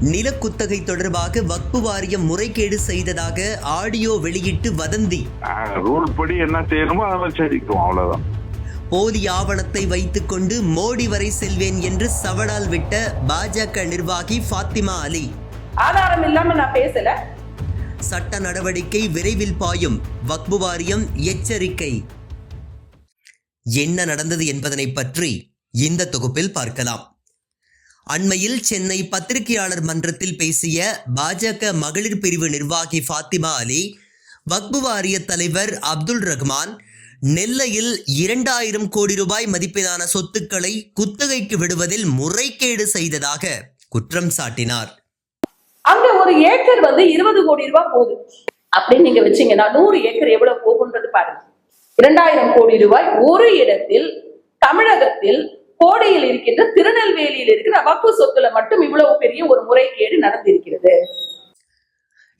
நிலக்குத்தகை தொடர்பாக வக்பு வாரியம் முறைகேடு செய்ததாக ஆடியோ வெளியிட்டு வதந்தி. ரூல் படி என்ன செய்யணுமோ அதை செஞ்சுக்குவோம் அவ்வளவுதான். போலி ஆவணத்தை வைத்துக்கொண்டு மோடி வரை செல்வேன் என்று சவடால் விட்ட பாஜக நிர்வாகி ஃபாத்திமா அலி. ஆதாரம் இல்லாம நான் பேசல. சட்ட நடவடிக்கை விரைவில் பாயும். வக்பு வாரியம் எச்சரிக்கை. என்ன நடந்தது என்பதனை பற்றி இந்த தொகுப்பில் பார்க்கலாம். அண்மையில் சென்னை பத்திரிகையாளர் மன்றத்தில் பேசிய பாஜக மகளிர் பிரிவு நிர்வாகி ஃபாத்திமா அலி வக்பு வாரிய தலைவர் அப்துல் ரஹ்மான் நெல்லையில் இரண்டாயிரம் கோடி ரூபாய் மதிப்பிலான சொத்துக்களை குத்தகைக்கு விடுவதில் முறைகேடு செய்ததாக குற்றம் சாட்டினார். அங்க ஒரு ஏக்கர் வந்து இருபது கோடி ரூபாய் போகுது. அப்படின்னு நீங்க வச்சீங்கன்னா நூறு ஏக்கர் எவ்வளவு போகுன்றது பாருங்க. இரண்டாயிரம் கோடி ரூபாய் ஒரு இடத்தில் தமிழகத்தில் கோடையில் இருக்கின்ற திருநெல்வேலியில் இருக்கிற வக்கு சொத்துல மட்டும் இவ்வளவு பெரிய ஒரு முறைகேடு நடந்திருக்கிறது.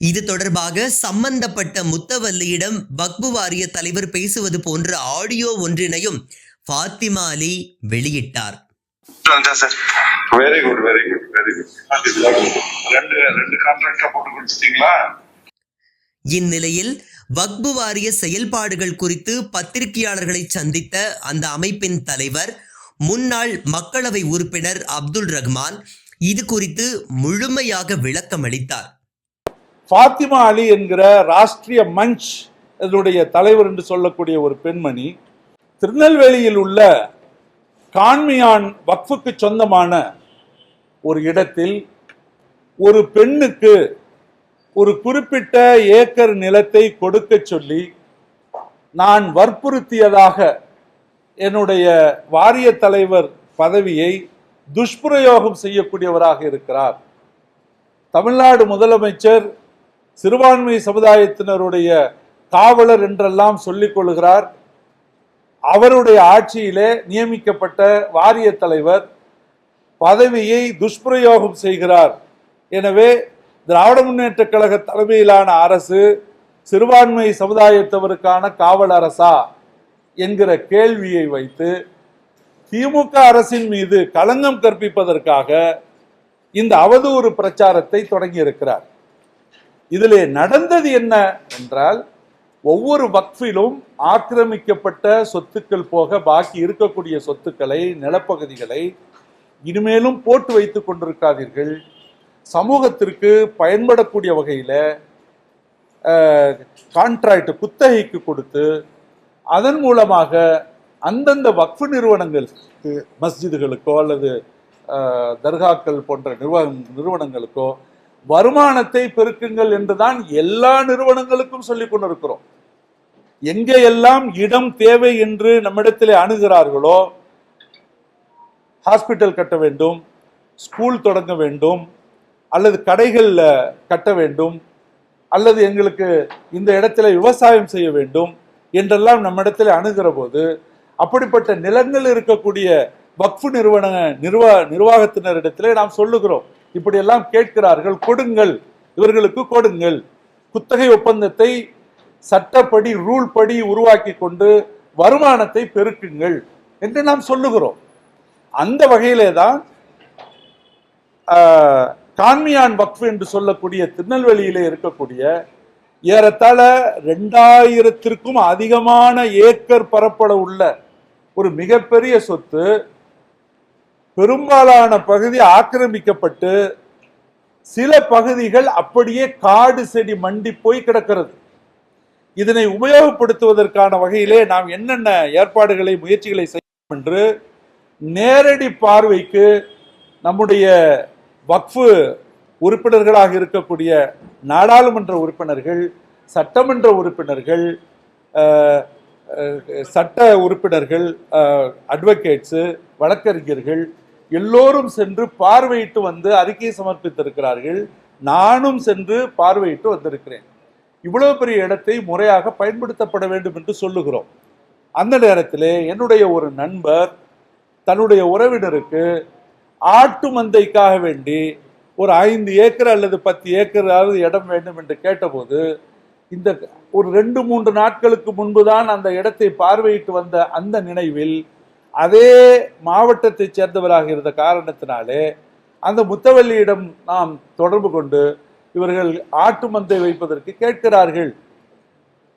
இது தொடர்பாக சம்பந்தப்பட்ட முத்தவல்லியிடம் வக்பு வாரிய தலைவர் பேசுவது போன்ற ஆடியோ ஒன்றினையும் ஃபாத்திமா அலி வெளியிட்டார். Sir. Very good very good very good ரெண்டு ரெண்டு கான்ட்ராக்டா போட்டு கொடுத்துட்டீங்களா இந்நிலையில் வக்பு வாரிய செயல்பாடுகள் குறித்து பத்திரிகையாளர்களை சந்தித்த அந்த அமைப்பின் தலைவர் முன்னாள் மக்களவை உறுப்பினர் அப்துல் ரஹ்மான் இது குறித்து முழுமையாக விளக்கம் அளித்தார். ஃபாத்திமா அலி என்கிற ராஷ்டிரிய மஞ்ச் இதனுடைய தலைவர் என்று சொல்லக்கூடிய ஒரு பெண்மணி திருநெல்வேலியில் உள்ள கான்மியான் வக்ஃபுக்கு சொந்தமான ஒரு இடத்தில் ஒரு பெண்ணுக்கு ஒரு குறிப்பிட்ட ஏக்கர் நிலத்தை கொடுக்க சொல்லி நான் வற்புறுத்தியதாக என்னுடைய வாரிய தலைவர் பதவியை துஷ்பிரயோகம் செய்யக்கூடியவராக இருக்கிறார். தமிழ்நாடு முதலமைச்சர் சிறுபான்மை சமுதாயத்தினருடைய காவலர் என்றெல்லாம் சொல்லிக் கொள்கிறார். அவருடைய ஆட்சியிலே நியமிக்கப்பட்ட வாரிய தலைவர் பதவியை துஷ்பிரயோகம் செய்கிறார். எனவே திராவிட முன்னேற்ற கழக தலைமையிலான அரசு சிறுபான்மை சமுதாயத்தவருக்கான காவல் அரசா? என்கிற கேள்வியை வைத்து திமுக அரசின் மீது களங்கம் கற்பிப்பதற்காக இந்த அவதூறு பிரச்சாரத்தை தொடங்கி இருக்கிறார். இதிலே நடந்தது என்ன என்றால் ஒவ்வொரு வக்ஃபிலும் ஆக்கிரமிக்கப்பட்ட சொத்துக்கள் போக பாக்கி இருக்கக்கூடிய சொத்துக்களை நிலப்பகுதிகளை இனிமேலும் போட்டு வைத்துக் கொண்டிருக்காதீர்கள். சமூகத்திற்கு பயன்படக்கூடிய வகையில் கான்ட்ராக்ட் குத்தகைக்கு கொடுத்து அதன் மூலமாக அந்தந்த வக்ஃபு நிறுவனங்களுக்கு மஸ்ஜிதுகளுக்கோ அல்லது தர்காக்கள் போன்ற நிர்வாக நிறுவனங்களுக்கோ வருமானத்தை பெருக்குங்கள் என்றுதான் எல்லா நிறுவனங்களுக்கும் சொல்லிக் கொண்டிருக்கிறோம். எங்கே எல்லாம் இடம் தேவை என்று நம்மிடத்தில் அணுகிறார்களோ ஹாஸ்பிட்டல் கட்ட வேண்டும் ஸ்கூல் தொடங்க வேண்டும் அல்லது கடைகளில் கட்ட வேண்டும் அல்லது எங்களுக்கு இந்த இடத்துல விவசாயம் செய்ய வேண்டும் என்றெல்லாம் நம்மிடத்தில் அணுகிற போது அப்படிப்பட்ட நிலங்கள் இருக்கக்கூடிய வக்ஃபு நிறுவன நிர்வா நிர்வாகத்தினரிடத்திலே நாம் சொல்லுகிறோம். இப்படியெல்லாம் கேட்கிறார்கள் கொடுங்கள் இவர்களுக்கு கொடுங்கள். குத்தகை ஒப்பந்தத்தை சட்டப்படி ரூல் படி உருவாக்கி கொண்டு வருமானத்தை பெருக்குங்கள் என்று நாம் சொல்லுகிறோம். அந்த வகையிலே தான் கான்மியான் வக்ஃபு என்று சொல்லக்கூடிய திருநெல்வேலியிலே இருக்கக்கூடிய ஏறத்தாழ ரெண்டாயிரத்திற்கும் அதிகமான ஏக்கர் பரப்பளவு உள்ள ஒரு மிகப்பெரிய சொத்து பெரும்பாலான பகுதி ஆக்கிரமிக்கப்பட்டு சில பகுதிகள் அப்படியே காடு செடி மண்டி போய் கிடக்கிறது. இதனை உபயோகப்படுத்துவதற்கான வகையிலே நாம் என்னென்ன ஏற்பாடுகளை முயற்சிகளை செய்யும் என்று நேரடி பார்வைக்கு நம்முடைய வக்ஃபு உறுப்பினர்களாக இருக்கக்கூடிய நாடாளுமன்ற உறுப்பினர்கள் சட்டமன்ற உறுப்பினர்கள் சட்ட உறுப்பினர்கள் அட்வொகேட்ஸு வழக்கறிஞர்கள் எல்லோரும் சென்று பார்வையிட்டு வந்து அறிக்கை சமர்ப்பித்திருக்கிறார்கள். நானும் சென்று பார்வையிட்டு வந்திருக்கிறேன். இவ்வளவு பெரிய இடத்தை முறையாக பயன்படுத்தப்பட வேண்டும் என்று சொல்லுகிறோம். அந்த நேரத்தில் என்னுடைய ஒரு நண்பர் தன்னுடைய உறவினருக்கு ஆட்டு மந்தைக்காக வேண்டி ஒரு ஐந்து ஏக்கர் அல்லது பத்து ஏக்கராவது இடம் வேண்டும் என்று கேட்டபோது இந்த ஒரு ரெண்டு மூன்று நாட்களுக்கு முன்புதான் அந்த இடத்தை பார்வையிட்டு வந்த அந்த நினைவில் அதே மாவட்டத்தைச் சேர்ந்தவராக இருந்த காரணத்தினாலே அந்த முத்தவல்லியிடம் நாம் தொடர்பு கொண்டு இவர்கள் ஆட்டு மந்தை வைப்பதற்கு கேட்கிறார்கள்.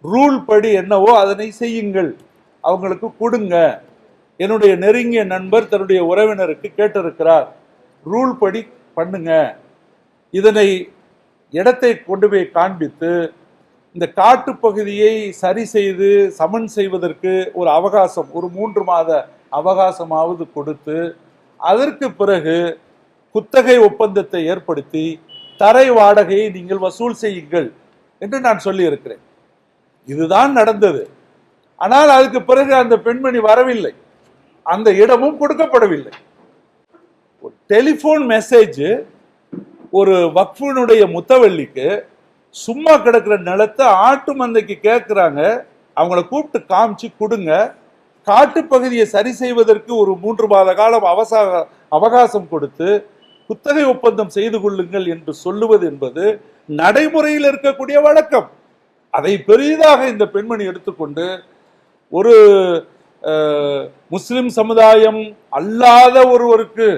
ரூல் படி என்னவோ அதனை செய்யுங்கள். அவங்களுக்கு கொடுங்க. என்னுடைய நெருங்கிய நண்பர் தன்னுடைய உறவினருக்கு கேட்டிருக்கிறார். ரூல் படி பண்ணுங்க. இதனை இடத்தை கொண்டு போய் காண்பித்து இந்த காட்டுப் பகுதியை சரி செய்து சமன் செய்வதற்கு ஒரு அவகாசம் ஒரு மூன்று மாத அவகாசமாவது கொடுத்து அதற்கு பிறகு குத்தகை ஒப்பந்தத்தை ஏற்படுத்தி தரை வாடகையை நீங்கள் வசூல் செய்யுங்கள் என்று நான் சொல்லியிருக்கிறேன். இதுதான் நடந்தது. ஆனால் அதுக்கு பிறகு அந்த பெண்மணி வரவில்லை. அந்த இடமும் கொடுக்கப்படவில்லை. டெலிஃபோன் மெசேஜ் ஒரு வக்ஃபுனுடைய முத்தவள்ளிக்கு சும்மா கிடக்கிற நிலத்தை ஆட்டு மந்தைக்கு கேட்குறாங்க அவங்கள கூப்பிட்டு காமிச்சு கொடுங்க. காட்டுப்பகுதியை சரி செய்வதற்கு ஒரு மூன்று மாத காலம் அவசா அவகாசம் கொடுத்து குத்தகை ஒப்பந்தம் செய்து கொள்ளுங்கள் என்று சொல்லுவது என்பது நடைமுறையில் இருக்கக்கூடிய வழக்கம். அதை பெரிதாக இந்த பெண்மணி எடுத்துக்கொண்டு ஒரு முஸ்லிம் சமுதாயம் அல்லாத ஒருவருக்கு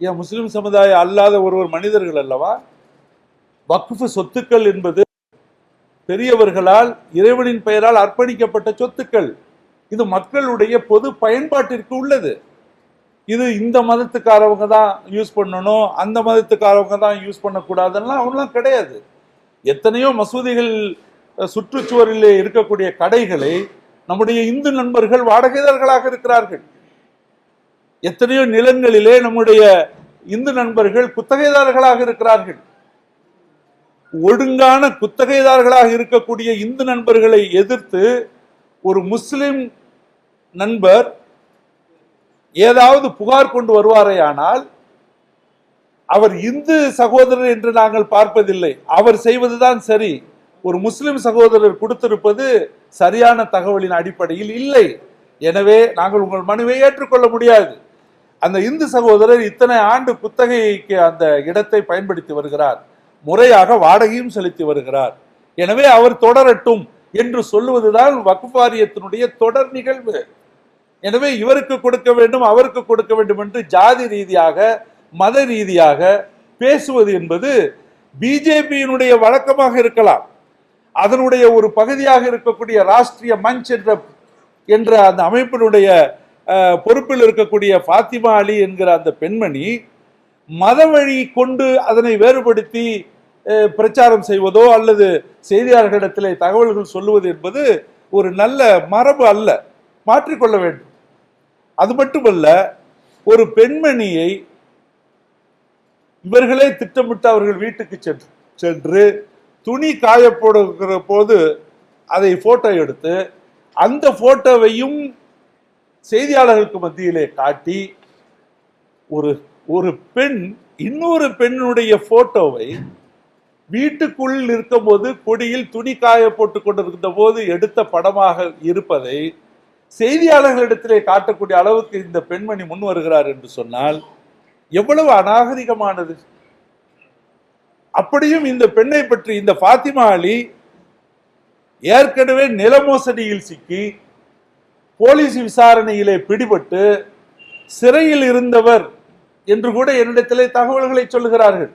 ஏன் முஸ்லிம் சமுதாயம் அல்லாத ஒருவர் மனிதர்கள் அல்லவா? வக்ஃபு சொத்துக்கள் என்பது பெரியவர்களால் இறைவனின் பெயரால் அர்ப்பணிக்கப்பட்ட சொத்துக்கள். இது மக்களுடைய பொது பயன்பாட்டிற்கு உள்ளது. இது இந்த மதத்துக்காரவங்க தான் யூஸ் பண்ணணும் அந்த மதத்துக்காரவங்க தான் யூஸ் பண்ணக்கூடாதுலாம் அவங்களாம் கிடையாது. எத்தனையோ மசூதிகள் சுற்றுச்சுவரில் இருக்கக்கூடிய கடைகளை நம்முடைய இந்து நண்பர்கள் வாடகைதார்களாக இருக்கிறார்கள். எத்தனையோ நிலங்களிலே நம்முடைய இந்து நண்பர்கள் குத்தகைதாரர்களாக இருக்கிறார்கள். ஒழுங்கான குத்தகைதாரர்களாக இருக்கக்கூடிய இந்து நண்பர்களை எதிர்த்து ஒரு முஸ்லிம் நண்பர் ஏதாவது புகார் கொண்டு வருவாரேயானால் அவர் இந்து சகோதரர் என்று நாங்கள் பார்ப்பதில்லை. அவர் செய்வதுதான் சரி. ஒரு முஸ்லிம் சகோதரர் கொடுத்திருப்பது சரியான தகவலின் அடிப்படையில் இல்லை. எனவே நாங்கள் உங்கள் மனுவை ஏற்றுக்கொள்ள முடியாது. அந்த இந்து சகோதரர் இத்தனை ஆண்டு குத்தகைக்கு அந்த இடத்தை பயன்படுத்தி வருகிறார். முறையாக வாடகையும் செலுத்தி வருகிறார். எனவே அவர் தொடரட்டும் என்று சொல்லுவதுதான் வக்ஃப் வாரியத்தினுடைய தொடர் நிகழ்வு. எனவே இவருக்கு கொடுக்க வேண்டும் அவருக்கு கொடுக்க வேண்டும் என்று ஜாதி ரீதியாக மத ரீதியாக பேசுவது என்பது பிஜேபியினுடைய வழக்கமாக இருக்கலாம். அதனுடைய ஒரு பகுதியாக இருக்கக்கூடிய ராஷ்டிரிய மஞ்ச் என்ற என்ற அந்த அமைப்பினுடைய பொறுப்பில் இருக்கக்கூடிய ஃபாத்திமா அலி என்கிற அந்த பெண்மணி மத வழி கொண்டு அதனை வேறுபடுத்தி பிரச்சாரம் செய்வதோ அல்லது செய்தியாளர்களிடத்திலே தகவல்கள் சொல்லுவது என்பது ஒரு நல்ல மரபு அல்ல. மாற்றிக்கொள்ள வேண்டும். அது மட்டுமல்ல ஒரு பெண்மணியை இவர்களே திட்டமிட்டு அவர்கள் வீட்டுக்கு சென்று சென்று துணி காயப்படுகிற போது அதை போட்டோ எடுத்து அந்த போட்டோவையும் செய்தியாளர்களுக்கு மத்தியிலே காட்டி ஒரு ஒரு பெண் இன்னொரு பெண்ணுடைய போட்டோவை வீட்டுக்குள் இருக்கும்போது கொடியில் துணி காய போட்டு கொண்டிருந்த போது எடுத்த படமாக இருப்பதை செய்தியாளர்களிடத்திலே காட்டக்கூடிய அளவுக்கு இந்த பெண்மணி முன் வருகிறார் என்று சொன்னால் எவ்வளவு அநாகரிகமானது. அப்படியும் இந்த பெண்ணை பற்றி இந்த ஃபாத்திமா அலி ஏற்கனவே நில மோசடியில் சிக்கி போலீஸ் விசாரணையிலே பிடிபட்டு சிறையில் இருந்தவர் என்று கூட என்னிடத்திலே தகவல்களை சொல்லுகிறார்கள்.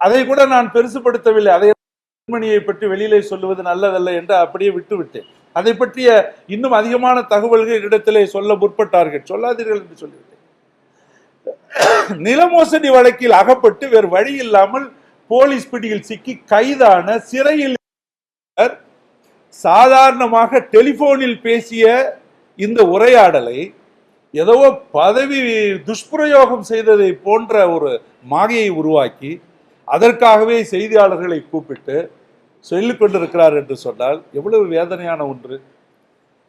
அதை கூட நான் பெருசுபடுத்தவில்லை அதை பெண்மணியை பற்றி வெளியிலே சொல்லுவது நல்லதல்ல என்று அப்படியே விட்டுவிட்டேன். அதை பற்றிய இன்னும் அதிகமான தகவல்கள் என்னிடத்திலே சொல்ல முற்பட்டார்கள். சொல்லாதீர்கள் என்று சொல்லிவிட்டேன். நிலமோசடி வழக்கில் அகப்பட்டு வேறு வழி இல்லாமல் போலீஸ் பிடியில் சிக்கி கைதான சிறையில் சாதாரணமாக டெலிபோனில் பேசிய இந்த உரையாடலை ஏதோ பதவி துஷ்பிரயோகம் செய்ததை போன்ற ஒரு மாகையை உருவாக்கி அதற்காகவே செய்தியாளர்களை கூப்பிட்டு சொல்லிக் கொண்டிருக்கிறார் என்று சொன்னால் எவ்வளவு வேதனையான ஒன்று.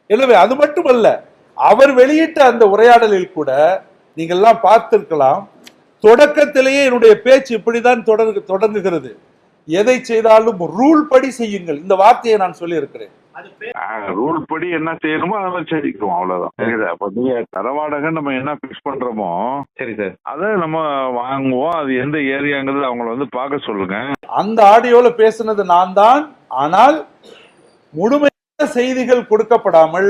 எனவே அது மட்டுமல்ல அவர் வெளியிட்ட அந்த உரையாடலில் கூட நீங்கள்லாம் பார்த்திருக்கலாம் தொடக்கத்திலேயே என்னுடைய பேச்சு இப்படிதான் தொடர் தொடங்குகிறது. எதை செய்தாலும் ரூல் படி செய்யுங்கள். இந்த வார்த்தையை நான் சொல்லி இருக்கிறேன் ரூல் படி என்ன செய்யணுமோ அதை மாதிரி செஞ்சுக்கிறோம் அவ்வளவுதான் அப்ப நீங்க தரவாடகை நம்ம என்ன பிக்ஸ் பண்றோமோ சரி சார். அதை நம்ம வாங்குவோம். அது எந்த ஏரியாங்கிறது அவங்கள வந்து பார்க்க சொல்லுங்க. அந்த ஆடியோல பேசுனது நான் தான். ஆனால் முழுமையான செய்திகள் கொடுக்கப்படாமல்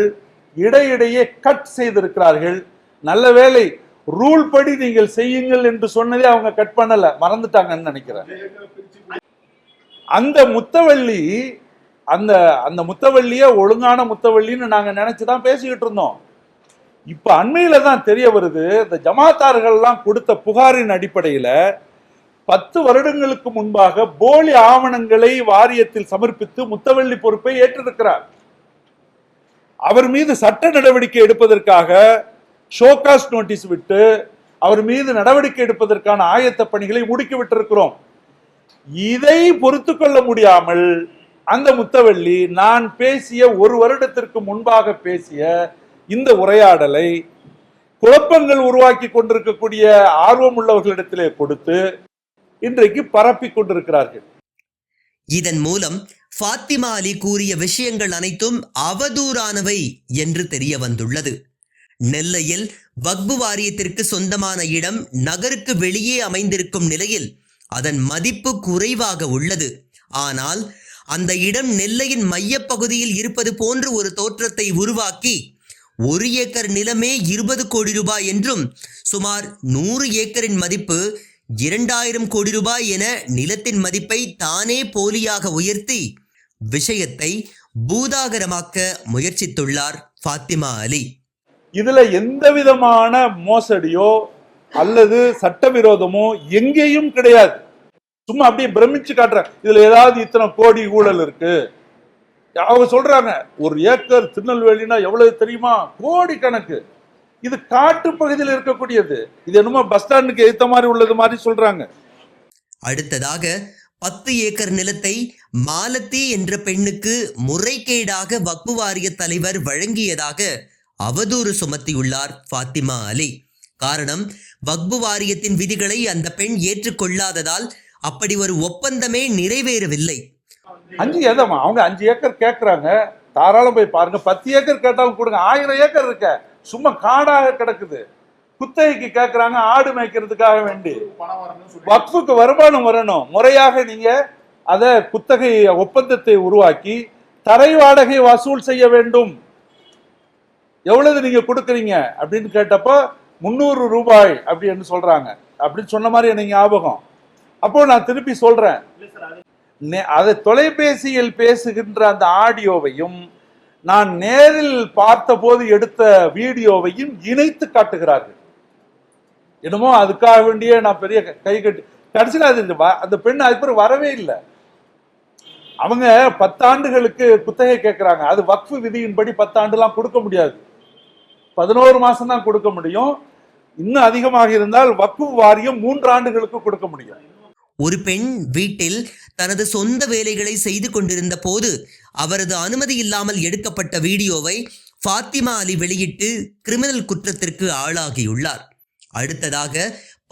இடையிடையே கட் செய்திருக்கிறார்கள். நல்ல வேளை ரூல் படி நீங்கள் செய்யுங்கள் என்று சொன்னதே அவங்க கட் பண்ணல. மறந்துட்டாங்கன்னு நினைக்கிறேன். அந்த முத்தவள்ளி அந்த அந்த முத்தவள்ளியே ஒழுங்கான முத்தவள்ளின்னு நாங்க நினைச்சுதான் பேசிக்கிட்டு இருந்தோம். இப்ப அண்மையில தான் தெரிய வருது இந்த ஜமாத்தார்கள்லாம் கொடுத்த புகாரின் அடிப்படையில பத்து வருடங்களுக்கு முன்பாக போலி ஆவணங்களை வாரியத்தில் சமர்ப்பித்து முத்தவள்ளி பொறுப்பை ஏற்றிருக்கிறார். அவர் மீது சட்ட நடவடிக்கை எடுப்பதற்காக ஷோகாஸ் நோட்டீஸ் விட்டு அவர் மீது நடவடிக்கை எடுப்பதற்கான ஆயத்த பணிகளை முடுக்கி விட்டிருக்கிறோம். இதை பொறுத்து கொள்ள முடியாமல் அந்த முத்தவள்ளி நான் பேசிய ஒரு வருடத்திற்கு முன்பாக பேசிய இந்த உரையாடலை குழப்பங்கள் உருவாக்கி கொண்டிருக்கக்கூடிய ஆர்வம் உள்ளவர்களிடத்திலே கொடுத்து இன்றைக்கு பரப்பி கொண்டிருக்கிறார்கள். இதன் மூலம் ஃபாத்திமா அலி கூறிய விஷயங்கள் அனைத்தும் அவதூறானவை என்று தெரிய வந்துள்ளது. நெல்லையில் வக்பு வாரியத்திற்கு சொந்தமான இடம் நகருக்கு வெளியே அமைந்திருக்கும் நிலையில் அதன் மதிப்பு குறைவாக உள்ளது. ஆனால் அந்த இடம் நெல்லையின் மையப்பகுதியில் இருப்பது போன்று ஒரு தோற்றத்தை உருவாக்கி ஒரு ஏக்கர் நிலமே இருபது கோடி ரூபாய் என்றும் சுமார் நூறு ஏக்கரின் மதிப்பு இரண்டாயிரம் கோடி ரூபாய் என நிலத்தின் மதிப்பை தானே போலியாக உயர்த்தி விஷயத்தை பூதாகரமாக்க முயற்சித்துள்ளார் ஃபாத்திமா அலி. இதுல எந்த விதமான மோசடியோ அல்லது சட்டவிரோதமோ எங்கேயும் கிடையாது. சும்மா அப்படியே பிரமிச்சு காட்டுறாங்க இதுல ஏதாவது இத்தனை கோடி ஊழல் இருக்கு? அவங்க சொல்றாங்க ஒரு ஏக்கர் திருநெல்வேலினா எவ்வளவு தெரியுமா? கோடி கணக்கு இது காட்டு பகுதியில் இருக்கக்கூடியது. இது என்னமோ பஸ் ஸ்டாண்டுக்கு ஏத்த மாதிரி உள்ளது மாதிரி சொல்றாங்க. அடுத்ததாக பத்து ஏக்கர் நிலத்தை மாலத்தி என்ற பெண்ணுக்கு முறைகேடாக வக்பு வாரிய தலைவர் வழங்கியதாக அவதூறு சுமத்தியுள்ளார் ஃபாத்திமா அலி. காரணம் வக்பு வாரியத்தின் விதிகளை அந்த பெண் ஏற்றுக்கொள்ளாததால் அப்படி ஒரு ஒப்பந்தமே நிறைவேறவில்லை. அஞ்சு எதமா அவங்க அஞ்சு ஏக்கர் கேட்கறாங்க தாராளம் போய் பாருங்க. பத்து ஏக்கர் கேட்டாலும் கொடுங்க. ஆயிரம் ஏக்கர் இருக்க. சும்மா காடாக கிடக்குது. குத்தகைக்கு கேட்கறாங்க ஆடு மேய்க்கிறதுக்காக வேண்டி. வக்ஃபுக்கு வருமானம் வரணும். முறையாக நீங்க அத குத்தகை ஒப்பந்தத்தை உருவாக்கி தரை வாடகை வசூல் செய்ய வேண்டும். எவ்வளவு நீங்க கொடுக்குறீங்க? அப்படின்னு கேட்டப்போ முந்நூறு ரூபாய் அப்படின்னு சொல்றாங்க. அப்படின்னு சொன்ன மாதிரி எனக்கு ஞாபகம். அப்போ நான் திருப்பி சொல்றேன். நே- அதை தொலைபேசியில் பேசுகின்ற அந்த ஆடியோவையும் நான் நேரில் பார்த்தபோது எடுத்த வீடியோவையும் இணைத்து காட்டுகிறார்கள். என்னமோ அதுக்காக வேண்டியே நான் பெரிய க- கை கட்டி கடைசியில் அது அந்த பெண் அது வரவே இல்லை. அவங்க பத்தாண்டுகளுக்கு குத்தகை கேட்குறாங்க. அது வக்ஃபு விதியின்படி பத்தாண்டுலாம் கொடுக்க முடியாது. பதினோரு மாதம் தான் கொடுக்க முடியும். இன்னும் அதிகமாக இருந்தால் வக்ஃபு வாரியம் மூன்று ஆண்டுகளுக்கு கொடுக்க முடியும். ஒரு பெண் வீட்டில் தனது சொந்த வேலைகளை செய்து கொண்டிருந்த போது அவரது அனுமதி இல்லாமல் எடுக்கப்பட்ட வீடியோவை ஃபாத்திமா அலி வெளியிட்டு கிரிமினல் குற்றத்திற்கு ஆளாகியுள்ளார். அடுத்ததாக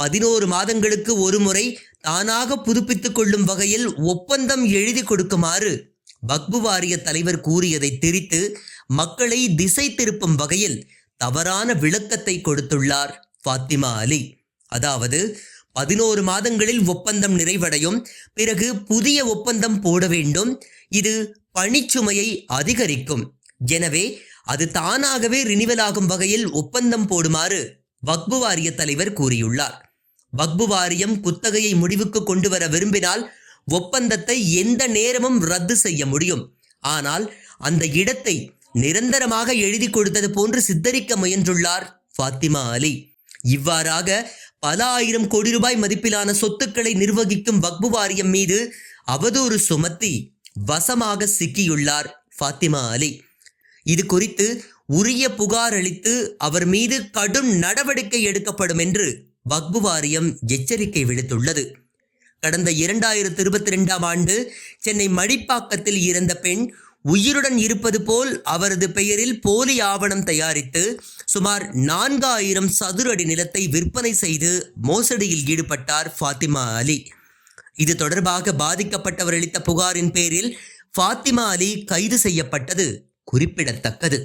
பதினோரு மாதங்களுக்கு ஒருமுறை தானாக புதுப்பித்துக் கொள்ளும் வகையில் ஒப்பந்தம் எழுதி கொடுக்குமாறு வக்பு வாரிய தலைவர் கூறியதை திரித்து மக்களை திசை திருப்பும் வகையில் தவறான விளக்கத்தை கொடுத்துள்ளார். ஃபாத்திமா அலி. அதாவது பதினோரு மாதங்களில் ஒப்பந்தம் நிறைவடையும் பிறகு புதிய ஒப்பந்தம் போட வேண்டும். இது பணிச்சுமையை அதிகரிக்கும். எனவே அது தானாகவே ரினிவல் ஆகும் வகையில் ஒப்பந்தம் போடுமாறு வக்பு வாரிய தலைவர் கூறியுள்ளார். வக்பு வாரியம் குத்தகையை முடிவுக்கு கொண்டு வர விரும்பினால் ஒப்பந்தத்தை எந்த நேரமும் ரத்து செய்ய முடியும். ஆனால் அந்த இடத்தை நிரந்தரமாக எழுதி கொடுத்தது போன்று சித்தரிக்க முயன்றுள்ளார் ஃபாத்திமா அலி. இவ்வாறாக பல ஆயிரம் கோடி ரூபாய் மதிப்பிலான சொத்துக்களை நிர்வகிக்கும் வக்பு வாரியம் மீது அவதூறு சுமத்தி வசமாக சிக்கியுள்ளார் ஃபாத்திமா அலி. இது குறித்து உரிய புகார் அளித்து அவர் மீது கடும் நடவடிக்கை எடுக்கப்படும் என்று வக்பு வாரியம் எச்சரிக்கை விடுத்துள்ளது. கடந்த இரண்டாயிரத்தி இருபத்தி ரெண்டாம் ஆண்டு சென்னை மடிப்பாக்கத்தில் இறந்த பெண் உயிருடன் இருப்பது போல் அவரது பெயரில் போலி ஆவணம் தயாரித்து சுமார் நான்காயிரம் சதுர அடி நிலத்தை விற்பனை செய்து மோசடியில் ஈடுபட்டார் ஃபாத்திமா அலி. இது தொடர்பாக பாதிக்கப்பட்டவர் அளித்த புகாரின் பேரில் ஃபாத்திமா அலி கைது செய்யப்பட்டது குறிப்பிடத்தக்கது.